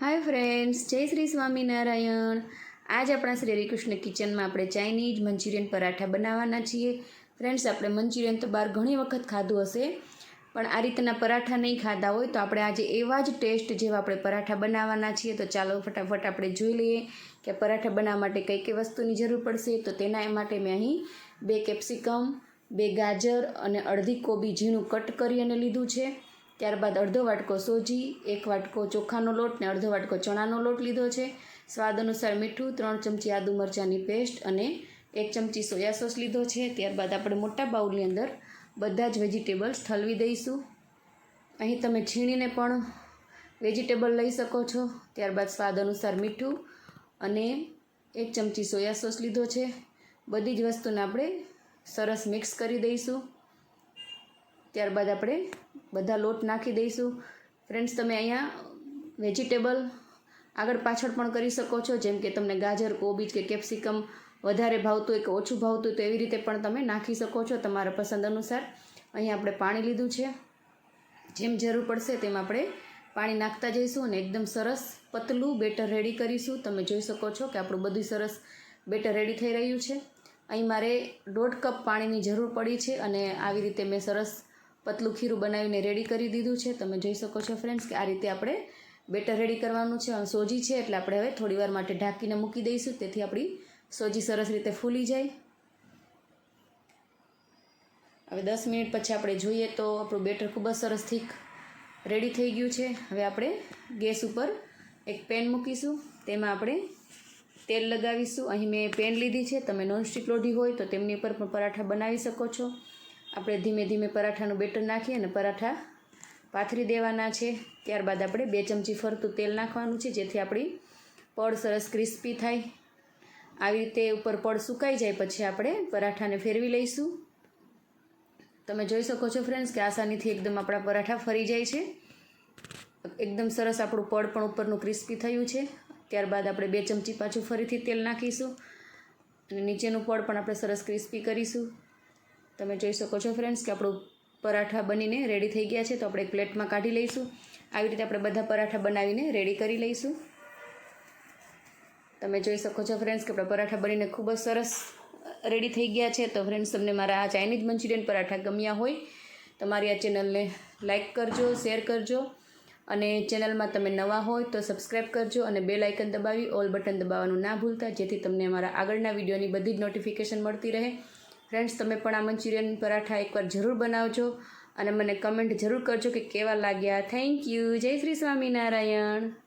Hi friends, જય શ્રી સ્વામિનારાયણ આજ આપણા શ્રી હરિકૃષ્ણ કિચનમાં આપણે ચાઇનીઝ, મંચુરિયન પરાઠા બનાવવાના છીએ. ફ્રેન્ડ્સ, આપણે મંચુરિયન તો બહાર ઘણી વખત ખાધું હશે, પણ આ રીતના પરાઠા નહીં ખાધા હોય તો આપણે આજે એવા જ ટેસ્ટ જેવા આપણે પરાઠા બનાવવાના છીએ. તો ચાલો ફટાફટ આપણે જોઈ લઈએ કે પરાઠા બનાવવા માટે કઈ કઈ વસ્તુની જરૂર પડશે. તો તેના માટે મેં અહીં બે કેપ્સિકમ, બે ગાજર અને અડધી કોબી ઝીણું કટ કરી અને લીધું છે. ત્યારબાદ અડધો વાટકો સોજી, એક વાટકો ચોખાનો લોટ ને અડધો વાટકો ચણાનો લોટ લીધો છે. સ્વાદ અનુસાર મીઠું, ત્રણ ચમચી આદુ મરચાંની પેસ્ટ અને એક ચમચી સોયા સોસ લીધો છે. ત્યારબાદ આપણે મોટા બાઉલની અંદર બધા જ વેજીટેબલ્સ ઠલવી દઈશું. અહીં તમે છીણીને પણ વેજીટેબલ લઈ શકો છો. ત્યારબાદ સ્વાદ અનુસાર મીઠું અને એક ચમચી સોયા સોસ લીધો છે. બધી જ વસ્તુને આપણે સરસ મિક્સ કરી દઈશું. ત્યારબાદ આપણે બધા લોટ નાખી દઈશું. ફ્રેન્ડ્સ તમે અહીંયા વેજીટેબલ આગળ પાછળ પણ કરી શકો છો. જેમ કે તમને ગાજર, કોબીજ કે કેપ્સિકમ વધારે ભાવતું હોય કે ઓછું ભાવતું હોય તો એવી રીતે પણ તમે નાખી શકો છો તમારા પસંદ અનુસાર. અહીંયા આપણે પાણી લીધું છે. જેમ જરૂર પડશે તેમ આપણે પાણી નાખતા જઈશું અને એકદમ સરસ પતલું બેટર રેડી કરીશું. તમે જોઈ શકો છો કે આપણું બધું સરસ બેટર રેડી થઈ રહ્યું છે. અહીં મારે દોઢ કપ પાણીની જરૂર પડી છે અને આવી રીતે મેં સરસ પતલું ખીરું બનાવીને રેડી કરી દીધું છે. તમે જોઈ શકો છો ફ્રેન્ડ્સ કે આ રીતે આપણે બેટર રેડી કરવાનું છે. અને સોજી છે એટલે આપણે હવે થોડીવાર માટે ઢાંકીને મૂકી દઈશું. તેથી આપણી સોજી સરસ રીતે ફૂલી જાય. હવે દસ મિનિટ પછી આપણે જોઈએ તો આપણું બેટર ખૂબ જ સરસ થીક રેડી થઈ ગયું છે. હવે આપણે ગેસ ઉપર એક પેન મૂકીશું. તેમાં આપણે તેલ લગાવીશું. અહીં મેં પેન લીધી છે. તમે નોનસ્ટિક લોઢી હોય તો તેમની ઉપર પણ પરાઠા બનાવી શકો છો. આપણે ધીમે ધીમે પરાઠાનું બેટર નાખીએ અને પરાઠા પાથરી દેવાના છે. ત્યારબાદ આપણે બે ચમચી ફરતું તેલ નાખવાનું છે, જેથી આપણી પડ સરસ ક્રિસ્પી થાય. આવી રીતે ઉપર પડ સુકાઈ જાય પછી આપણે પરાઠાને ફેરવી લઈશું. તમે જોઈ શકો છો ફ્રેન્ડ્સ કે આસાનીથી એકદમ આપણા પરાઠા ફરી જાય છે. એકદમ સરસ આપણું પડ પણ ઉપરનું ક્રિસ્પી થયું છે. ત્યારબાદ આપણે બે ચમચી પાછું ફરીથી તેલ નાખીશું. અને નીચેનું પડ પણ આપણે સરસ ક્રિસ્પી કરીશું. તમે જોઈ શકો છો ફ્રેન્ડ્સ કે આપણું પરાઠા બનીને રેડી થઈ ગયા છે, તો આપણે એક પ્લેટમાં કાઢી લઈશું. આવી રીતે આપણે બધા પરાઠા બનાવીને રેડી કરી લઈશું. તમે જોઈ શકો છો ફ્રેન્ડ્સ કે આપણા પરાઠા બનીને ખૂબ જ સરસ રેડી થઈ ગયા છે. તો ફ્રેન્ડ્સ તમને મારા આ ચાઇનીઝ મંચુરિયન પરાઠા ગમ્યા હોય, તો મારી આ ચેનલને લાઇક કરજો શેર કરજો. અને ચેનલમાં તમે નવા હોય તો સબસ્ક્રાઈબ કરજો અને બે લાઇકન દબાવી ઓલ બટન દબાવવાનું ના ભૂલતા, જેથી તમને અમારા આગળના વિડીયોની બધી જ નોટિફિકેશન મળતી રહે. ફ્રેન્ડ્સ તમે પણ આ મંચુરિયન પરાઠા એકવાર જરૂર બનાવજો અને મને કમેન્ટ જરૂર કરજો કે કેવા લાગ્યા. થેન્ક યુ જય શ્રી સ્વામિનારાયણ.